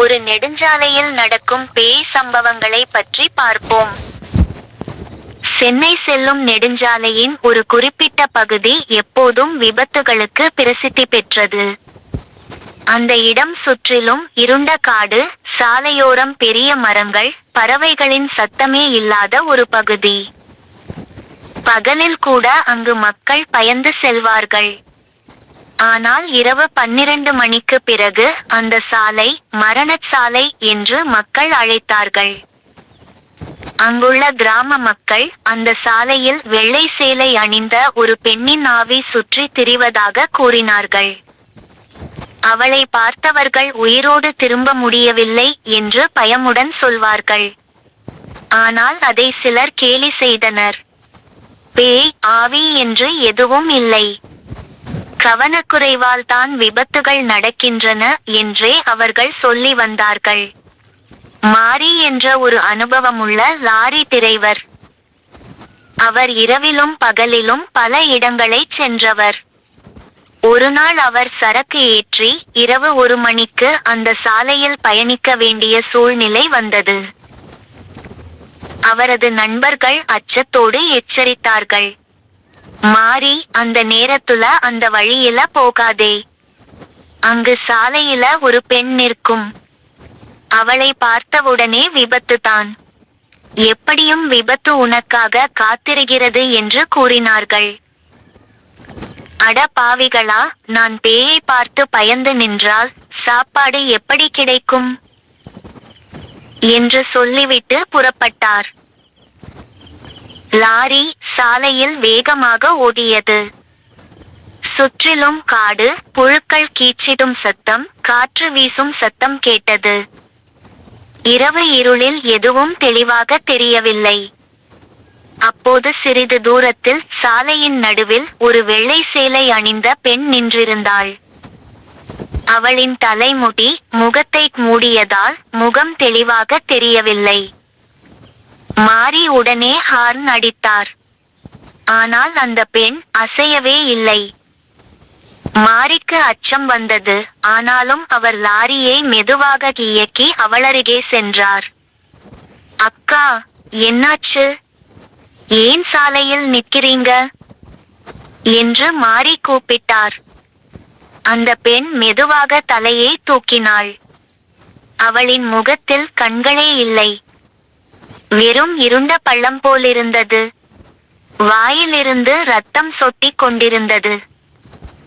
ஒரு நெடுஞ்சாலையில் நடக்கும் பேய் சம்பவங்களை பற்றி பார்ப்போம். சென்னை செல்லும் நெடுஞ்சாலையின் ஒரு குறிப்பிட்ட பகுதி எப்போதும் விபத்துகளுக்கு பிரசித்தி பெற்றது. அந்த இடம் சுற்றிலும் இருண்ட காடு சாலையோரம் பெரிய மரங்கள் பறவைகளின் சத்தமே இல்லாத ஒரு பகுதி. பகலில் கூட அங்கு மக்கள் பயந்து செல்வார்கள். ஆனால் இரவு பன்னிரண்டு மணிக்கு பிறகு அந்த சாலை மரணச் சாலை என்று மக்கள் அழைத்தார்கள். அங்குள்ள கிராம மக்கள் அந்த சாலையில் வெள்ளை சேலை அணிந்த ஒரு பெண்ணின் ஆவி சுற்றி திரிவதாக கூறினார்கள். அவளை பார்த்தவர்கள் உயிரோடு திரும்ப முடியவில்லை என்று பயமுடன் சொல்வார்கள். ஆனால் அதை சிலர் கேலி செய்தனர். பேய் ஆவி என்று எதுவும் இல்லை. கவனக்குறைவால் தான் விபத்துகள் நடக்கின்றன என்றே அவர்கள் சொல்லி வந்தார்கள். மாரி என்ற ஒரு அனுபவமுள்ள லாரி திரைவர். அவர் இரவிலும் பகலிலும் பல இடங்களை சென்றவர். ஒரு நாள் அவர் சரக்கு ஏற்றி இரவு ஒரு மணிக்கு அந்த சாலையில் பயணிக்க வேண்டிய சூழ்நிலை வந்தது. அவரது நண்பர்கள் அச்சத்தோடு எச்சரித்தார்கள். மாறி அந்த நேரத்துல அந்த வழியில போகாதே. அங்கு சாலையில ஒரு பெண் நிற்கும். அவளை பார்த்தவுடனே விபத்து தான். எப்படியும் விபத்து உனக்காக காத்திருக்கிறது என்று கூறினார்கள். அட பாவிகளா நான் பேயை பார்த்து பயந்து நின்றால் சாப்பாடு எப்படி கிடைக்கும்? என்று சொல்லிவிட்டு புறப்பட்டார். லாரி சாலையில் வேகமாக ஓடியது. சுற்றிலும் காடு புழுக்கள் கீச்சிடும் சத்தம் காற்று வீசும் சத்தம் கேட்டது. இரவு இருளில் எதுவும் தெளிவாக தெரியவில்லை. அப்போது சிறிது தூரத்தில் சாலையின் நடுவில் ஒரு வெள்ளை சேலை அணிந்த பெண் நின்றிருந்தாள். அவளின் தலைமுடி முகத்தை மூடியதால் முகம் தெளிவாக தெரியவில்லை. மாரி உடனே ஹார்ன் அடித்தார். ஆனால் அந்த பெண் அசையவே இல்லை. மாரிக்கு அச்சம் வந்தது. ஆனாலும் அவர் லாரியை மெதுவாக இயக்கி அவளருகே சென்றார். அக்கா என்னாச்சு? ஏன் சாலையில் நிற்கிறீங்க என்று மாரி கூப்பிட்டார். அந்த பெண் மெதுவாக தலையை தூக்கினாள். அவளின் முகத்தில் கண்களே இல்லை. வெறும் இருண்ட பள்ளம் போலிருந்தது. வாயிலிருந்து ரத்தம் சொட்டிக் கொண்டிருந்தது.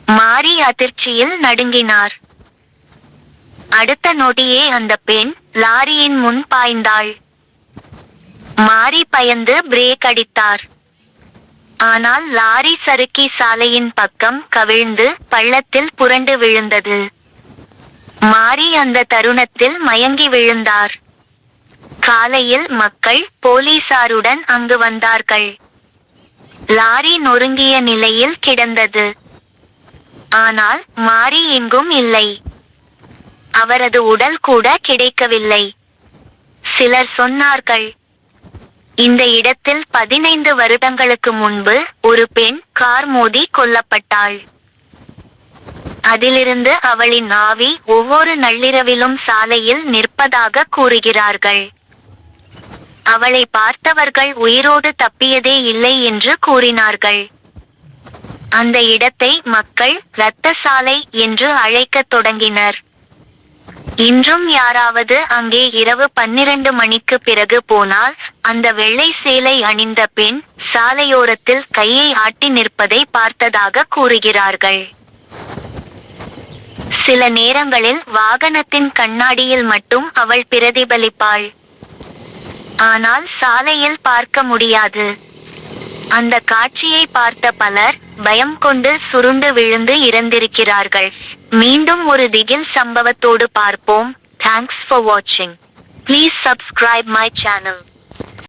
மாரி அதிர்ச்சியில் நடுங்கினார். அடுத்த நொடியே அந்த பெண் லாரியின் முன் பாய்ந்தாள். மாறி பயந்து பிரேக் அடித்தார். ஆனால் லாரி சறுக்கி சாலையின் பக்கம் கவிழ்ந்து பள்ளத்தில் புரண்டு விழுந்தது. மாறி அந்த தருணத்தில் மயங்கி விழுந்தார். காலையில் மக்கள் போலீசாருடன் அங்கு வந்தார்கள். லாரி நொறுங்கிய நிலையில் கிடந்தது. ஆனால் மாரி எங்கும் இல்லை. அவரது உடல் கூட கிடைக்கவில்லை. சிலர் சொன்னார்கள் இந்த இடத்தில் பதினைந்து வருடங்களுக்கு முன்பு ஒரு பெண் கார் மோதி கொல்லப்பட்டாள். அதிலிருந்து அவளின் ஆவி ஒவ்வொரு நள்ளிரவிலும் சாலையில் நிற்பதாக கூறுகிறார்கள். அவளை பார்த்தவர்கள் உயிரோடு தப்பியதே இல்லை என்று கூறினார்கள். அந்த இடத்தை மக்கள் இரத்த சாலை என்று அழைக்கத் தொடங்கினர். இன்றும் யாராவது அங்கே இரவு பன்னிரண்டு மணிக்கு பிறகு போனால் அந்த வெள்ளை சேலை அணிந்த பெண் சாலையோரத்தில் கையை ஆட்டி நிற்பதை பார்த்ததாக கூறுகிறார்கள். சில நேரங்களில் வாகனத்தின் கண்ணாடியில் மட்டும் அவள் பிரதிபலிப்பாள். ஆனால் சாலையில் பார்க்க முடியாது. அந்த காட்சியை பார்த்த பலர் பயம் கொண்டு சுருண்டு விழுந்து இறந்திருக்கிறார்கள். மீண்டும் ஒரு திகில் சம்பவத்தோடு பார்ப்போம். தேங்க்ஸ் ஃபார் வாட்சிங் ப்ளீஸ் சப்ஸ்கிரைப் மை சேனல்